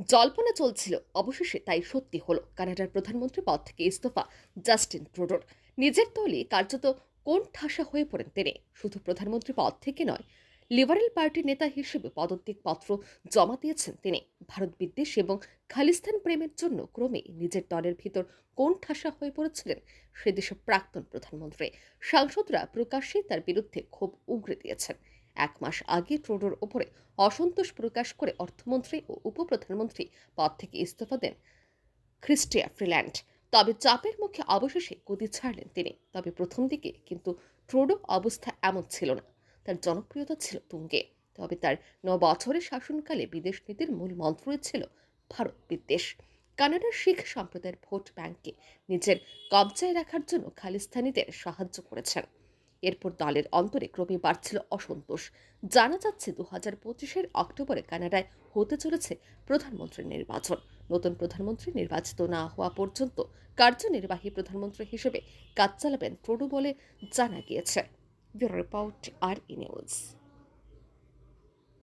জল্পনা চলছিল, অবশেষে তাই সত্যি হলো। কানাডার প্রধানমন্ত্রী পদ থেকে ইস্তফা জাস্টিন ট্রুডোর। নিজের দলে কার্যত কোন ঠাসা হয়ে পড়েন তিনি? শুধু প্রধানমন্ত্রী পদ থেকে নয়, লিবারেল পার্টির নেতা হিসেবে পদত্যাগ পত্র জমা দিয়েছেন তিনি। ভারত বিদ্বেষ এবং খালিস্তান প্রেমের জন্য ক্রমে নিজের দলের ভিতর কোন ঠাসা হয়ে পড়েছিলেন সে দেশের প্রাক্তন প্রধানমন্ত্রী। সাংসদরা প্রকাশ্যেই তার বিরুদ্ধে ক্ষোভ উগরে দিয়েছেন। এক মাস আগে ট্রুডোর ওপরে অসন্তোষ প্রকাশ করে অর্থমন্ত্রী ও উপপ্রধানমন্ত্রী পদ থেকে ইস্তফা দেন খ্রিস্টিয়া ফ্রিল্যান্ড। তবে চাপের মুখে অবশেষে গদি ছাড়লেন তিনি। তবে প্রথম দিকে কিন্তু ট্রুডো অবস্থা এমন ছিল না। তার জনপ্রিয়তা ছিল তুঙ্গে। তবে তার ন বছরের শাসনকালে বিদেশ নীতির মূল মন্ত্রই ছিল ভারত বিদ্বেষ। কানাডার শিখ সম্প্রদায়ের ভোট ব্যাংককে নিজের কবজায় রাখার জন্য খালিস্তানিদের সাহায্য করেছেন। এরপর দলের অন্তরে ক্রমে বাড়ছিল অসন্তোষ। জানা যাচ্ছে দু হাজার পঁচিশের অক্টোবরে কানাডায় হতে চলেছে প্রধানমন্ত্রীর নির্বাচন। নতুন প্রধানমন্ত্রী নির্বাচিত না হওয়া পর্যন্ত কার্যনির্বাহী প্রধানমন্ত্রী হিসেবে কাজ চালাবেন ট্রুডো বলে জানা গিয়েছে। ব্যুরো রিপোর্ট আর ই নিউজ।